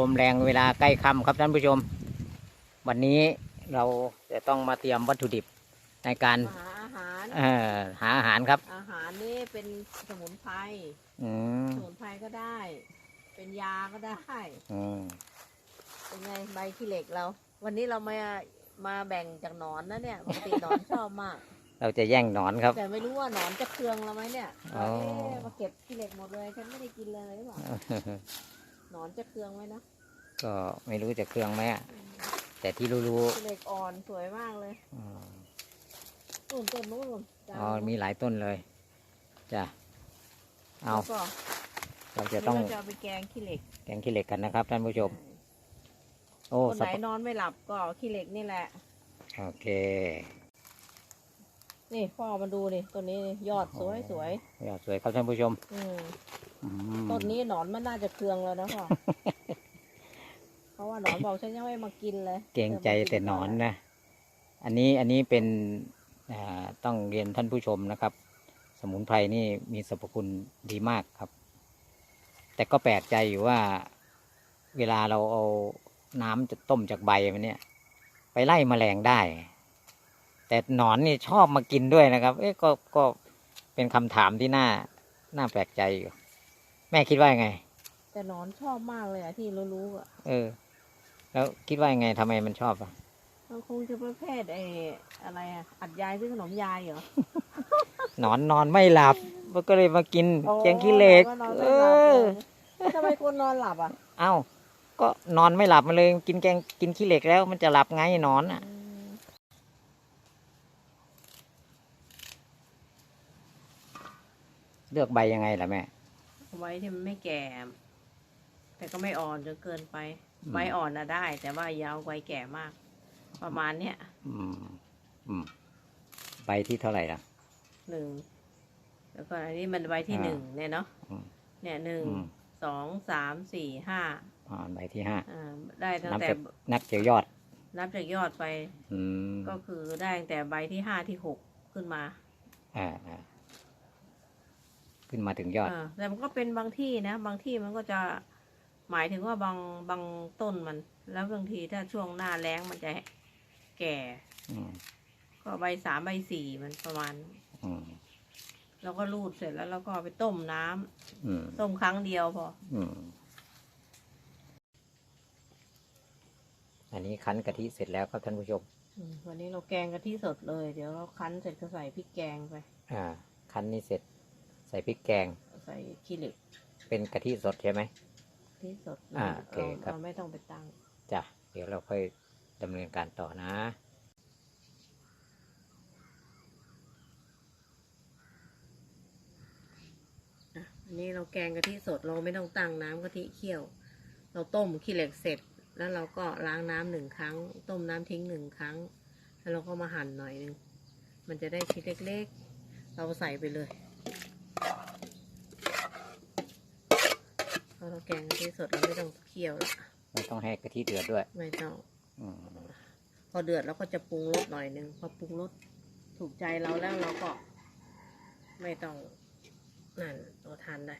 ลมแรงเวลาใกล้ค่ำครับท่านผู้ชม วันนี้เราจะต้องมาเตรียมวัตถุดิบในการหาอาหารเอ่อหาอาหารครับ อาหารนี่เป็นสมุนไพรอืมสมุนไพรก็ได้ เป็นยาก็ได้ อืมเป็นไงใบขี้เหล็กเรา วันนี้เรามามาแบ่งจากหนอนนะเนี่ยปกติหนอนชอบมาก เราจะแย่งหนอนครับ แต่ไม่รู้ว่าหนอนจะเคืองเราไหมเนี่ยอ๋อ เอ๊ะมาเก็บขี้เหล็กหมดเลยฉันไม่ได้กินเลยหรือเปล่าห นอนจะเคืองไหมนะก็ไม่รู้จะเครื่องไหมอะแต่ที่รู้ขี้เหล็กอ่อนสวยมากเลยๆอืมต้นต้นนู้นจ้าอ๋อมีหลายต้นเลยจ้ะเอาแล้วก็เราจะต้องเราจะเอาไปแกงขี้เหล็กแกงขี้เหล็กกันนะครับท่านผู้ชม โอ้คนสัไหบนนอนไม่หลับก็เอาขี้เหล็กนี่แหละ โอเค นี่พ่อมาดูนี่ต้นนี้นี่ยอดสวยสวยยอดสวยครับท่านผู้ชมอืมอืมต้นนี้หนอนมันน่าจะเคืองแล้วนะพ่อ เพราะว่าหนอนบอกฉันยังไม่มากินเลยเกรงใจแต่หนอนนะ อันนี้อันนี้เป็นอ่าต้องเรียนท่านผู้ชมนะครับ สมุนไพรนี่มีสรรพคุณดีมากครับ แต่ก็แปลกใจอยู่ว่า เวลาเราเอาน้ำจะต้มจากใบมันเนี่ย ไปไล่แมลงได้ แต่หนอนนี่ชอบมากินด้วยนะครับ เอ๊ะก็ก็เป็นคำถามที่น่าน่าแปลกใจอยู่ แม่คิดว่ายังไง แต่หนอนชอบมากเลยอะที่รู้ๆอะเออ แล้วคิดว่ายังไงทำไมมันชอบอะมันคงจะประเภทไอ้อะไรอะอัดยายซื้อขนมยายเหรอ หนอนนอนไม่หลับ มันก็เลยมากินแกงขี้เหล็กอ๋อเอนอนไม่หลับอ เลย ทำไมคนนอนหลับอะเอ้า ก็นอนไม่หลับมันเลย กินแกงกินขี้เหล็กแล้วมันจะหลับไงหนอนอะ อืม เลือกใบยังไงล่ะแม่ เอาไว้ที่มันไม่แก่ แต่ก็ไม่อ่อนจนเกินไป อืมใบอ่อนน่ะได้ แต่ว่าอยาวใบแก่มาก ประมาณเนี้ยอืม อืม ใบที่เท่าไหร่ล่ะ หนึ่งแล้วก็อันนี้มันใบที่อ่าหนึ่งเนี่ยเนาะอืม เนี่ยหนึ่งอืมสองสามสี่ห้าอ่าใบที่ห้าอ่าได้ตั้งนับแต่จากนับจากยอด นับจากยอดไปอืมก็คือได้ตั้งแต่ใบที่ห้าที่หกขึ้นมา อ่าอ่า ขึ้นมาถึงยอดอ่าแต่มันก็เป็นบางที่นะ บางที่มันก็จะหมายถึงว่าบางบางต้นมัน แล้วบางทีถ้าช่วงหน้าแล้งมันจะแก่ อืมก็ใบสามใบสี่มันประมาณ อืมแล้วก็รูดเสร็จแล้วเราก็เอาไปต้มน้ำอืมต้มครั้งเดียวพอ อืมอันนี้คั้นกะทิเสร็จแล้วครับท่านผู้ชม อืมวันนี้เราแกงกะทิสดเลย เดี๋ยวเราคั้นเสร็จก็ใส่พริกแกงไป อ่า คั้นนี่เสร็จ ใส่พริกแกง ใส่ขี้เหล็กเป็นกะทิสดใช่ไหมกะทิสดอ่าโอเคครับ เราไม่ต้องไปตั้ง จ้ะ เดี๋ยวเราค่อยดำเนินการต่อนะ อะอันนี้เราแกงกะทิสดเราไม่ต้องตั้งน้ำกะทิเคี่ยว เราต้มขี้เหล็กเสร็จ แล้วเราก็ล้างน้ำหนึ่งครั้ง ต้มน้ำทิ้งหนึ่งครั้ง แล้วเราก็มาหั่นหน่อยหนึ่งมันจะได้ชิ้นเล็กๆ เราใส่ไปเลยเพ ราะเราแกงกะทิสดเราไม่ต้องเคี่ยวละไม่ต้องให้กะทิเดือดด้วยไม่ต้องอืมพอเดือดเราก็จะปรุงรสหน่อยหนึ่งพอปรุงรสถูกใจเราแล้วเราก็ ไม่ต้องนั่นเราทานได้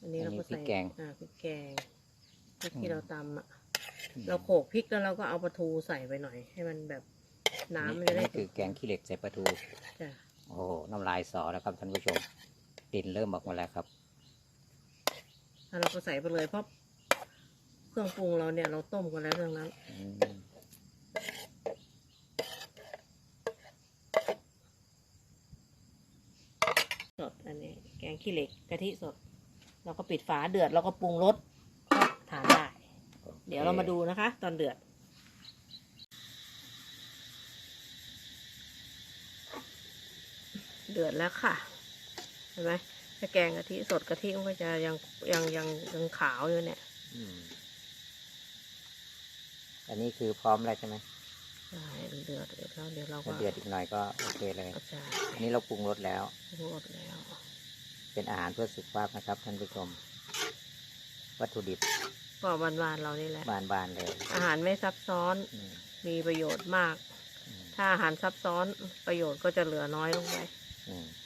อันนี้เราก็ใส่อ่าพริกแกงพริกที่เราตำอะ เราโขลกพริกแล้วเราก็เอาปลาทูใส่ไปหน่อย ให้มันแบบน้ำมันอัจะได้นี่คือแกงขี้เหล็กใส่ปลาทูจ้ะโอ้โหน้ำลายสอแล้วครับท่านผู้ชมกลิ่นเริ่มออกมาแล้วครับ แล้วเราก็ใส่ไปเลยเพราะเครื่องปรุงเราเนี่ยเราต้มกันแล้วเรื่องนั้น อืมสดอันนี้ แกงขี้เหล็กกะทิสด เราก็ปิดฝาเดือดเราก็ปรุงรสก็ทานได้เดี๋ยวเรามาดูนะคะ ตอนเดือด เดือดแล้วค่ะ เห็นไหม ถ้าแกงกะทิสดกะทิมันก็จะยังยังยังยังขาวอยู่เนี่ย อืม อันนี้คือพร้อมแล้วใช่ไหมใช่เดือดเดือดแล้วเดี๋ยวเราถ้าก็เดือดอีกหน่อยก็โอเคเลยเอาใช่อันนี้เราปรุงรสแล้วปรุงรสแล้ว เป็นอาหารเพื่อสุขภาพนะครับท่านผู้ชม วัตถุดิบก็บานๆเรานี่แหละ บานๆเลยอาหารไม่ซับซ้อนอืมมีประโยชน์มาก อืมถ้าอาหารซับซ้อนประโยชน์ก็จะเหลือน้อยลงไป อืมอะ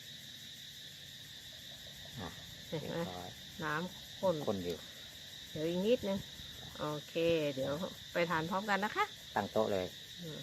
เห็นเรียไหมบร้อยน้ำข้นคนอยู่ เดี๋ยวอีกนิดนึง โอเค เดี๋ยวไปทานพร้อมกันนะคะ ตั้งโต๊ะเลยอืม